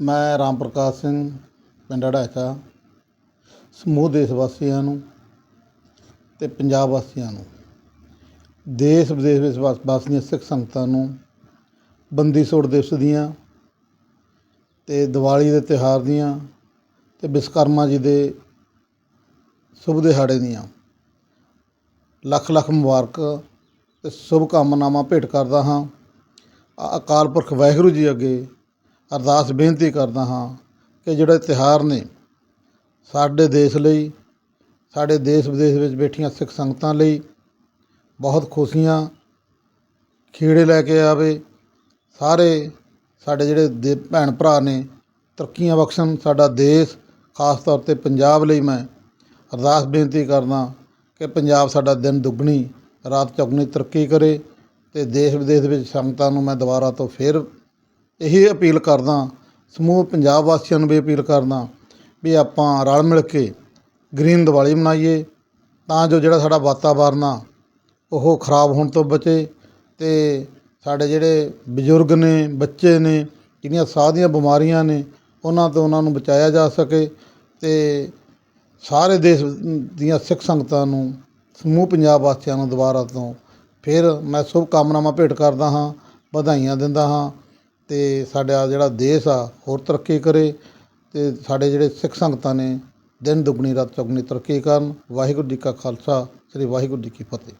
ਮੈਂ ਰਾਮ ਪ੍ਰਕਾਸ਼ ਸਿੰਘ, ਪਿੰਡ ਹੜਾਚਾ ਸਮੂਹ ਦੇਸ਼ ਵਾਸੀਆਂ ਨੂੰ ਅਤੇ ਪੰਜਾਬ ਵਾਸੀਆਂ ਨੂੰ, ਦੇਸ਼ ਵਿਦੇਸ਼ ਵਿੱਚ ਵਸ ਵੱਸਦੀਆਂ ਸਿੱਖ ਸੰਗਤਾਂ ਨੂੰ ਬੰਦੀ ਛੋੜ ਦਿਵਸ ਦੀਆਂ ਅਤੇ ਦੀਵਾਲੀ ਦੇ ਤਿਉਹਾਰ ਦੀਆਂ ਅਤੇ ਵਿਸ਼ਵਕਰਮਾ ਜੀ ਦੇ ਸ਼ੁਭ ਦਿਹਾੜੇ ਦੀਆਂ। ਲੱਖ ਲੱਖ ਮੁਬਾਰਕਾਂ ਅਤੇ ਸ਼ੁਭ ਕਾਮਨਾਵਾਂ ਭੇਟ ਕਰਦਾ ਹਾਂ। ਅਕਾਲ ਪੁਰਖ ਵਾਹਿਗੁਰੂ ਜੀ ਅੱਗੇ ਅਰਦਾਸ ਬੇਨਤੀ ਕਰਦਾ ਹਾਂ ਕਿ ਜਿਹੜੇ ਤਿਉਹਾਰ ਨੇ ਸਾਡੇ ਦੇਸ਼ ਲਈ, ਸਾਡੇ ਦੇਸ਼ ਵਿਦੇਸ਼ ਵਿੱਚ ਬੈਠੀਆਂ ਸਿੱਖ ਸੰਗਤਾਂ ਲਈ ਬਹੁਤ ਖੁਸ਼ੀਆਂ ਖੇੜੇ ਲੈ ਕੇ ਆਵੇ। ਸਾਰੇ ਸਾਡੇ ਜਿਹੜੇ ਦੇ ਭੈਣ ਭਰਾ ਨੇ, ਤਰੱਕੀਆਂ ਬਖਸ਼ਣ ਸਾਡਾ ਦੇਸ਼, ਖਾਸ ਤੌਰ 'ਤੇ ਪੰਜਾਬ ਲਈ ਮੈਂ ਅਰਦਾਸ ਬੇਨਤੀ ਕਰਦਾ ਕਿ ਪੰਜਾਬ ਸਾਡਾ ਦਿਨ ਦੁੱਗਣੀ, ਰਾਤ ਚੌਗਣੀ ਤਰੱਕੀ ਕਰੇ ਅਤੇ ਦੇਸ਼ ਵਿਦੇਸ਼ ਵਿੱਚ ਸੰਗਤਾਂ ਨੂੰ ਮੈਂ ਦੁਬਾਰਾ ਤੋਂ ਫਿਰ ਇਹੀ ਅਪੀਲ ਕਰਦਾ, ਸਮੂਹ ਪੰਜਾਬ ਵਾਸੀਆਂ ਨੂੰ ਵੀ ਅਪੀਲ ਕਰਦਾ ਵੀ ਆਪਾਂ ਰਲ ਮਿਲ ਕੇ ਗ੍ਰੀਨ ਦੀਵਾਲੀ ਮਨਾਈਏ, ਤਾਂ ਜੋ ਜਿਹੜਾ ਸਾਡਾ ਵਾਤਾਵਰਨ ਆ, ਉਹ ਖਰਾਬ ਹੋਣ ਤੋਂ ਬਚੇ ਅਤੇ ਸਾਡੇ ਜਿਹੜੇ ਬਜ਼ੁਰਗ ਨੇ, ਬੱਚੇ ਨੇ, ਜਿਹੜੀਆਂ ਸਾਹ ਦੀਆਂ ਬਿਮਾਰੀਆਂ ਨੇ, ਉਹਨਾਂ ਤੋਂ ਉਹਨਾਂ ਨੂੰ ਬਚਾਇਆ ਜਾ ਸਕੇ ਅਤੇ ਸਾਰੇ ਦੇਸ਼ ਦੀਆਂ ਸਿੱਖ ਸੰਗਤਾਂ ਨੂੰ, ਸਮੂਹ ਪੰਜਾਬ ਵਾਸੀਆਂ ਨੂੰ ਦੁਬਾਰਾ ਤੋਂ ਫਿਰ ਮੈਂ ਸ਼ੁਭ ਕਾਮਨਾਵਾਂ ਭੇਟ ਕਰਦਾ ਹਾਂ, ਵਧਾਈਆਂ ਦਿੰਦਾ ਹਾਂ। ਅਤੇ ਸਾਡਾ ਜਿਹੜਾ ਦੇਸ਼ ਆ, ਹੋਰ ਤਰੱਕੀ ਕਰੇ ਅਤੇ ਸਾਡੇ ਜਿਹੜੇ ਸਿੱਖ ਸੰਗਤਾਂ ਨੇ, ਦਿਨ ਦੁੱਗਣੀ, ਰਾਤ ਚੌਗਣੀ ਤਰੱਕੀ ਕਰਨ। ਵਾਹਿਗੁਰੂ ਜੀ ਕਾ ਖਾਲਸਾ, ਸ੍ਰੀ ਵਾਹਿਗੁਰੂ ਜੀ ਕੀ ਫਤਿਹ।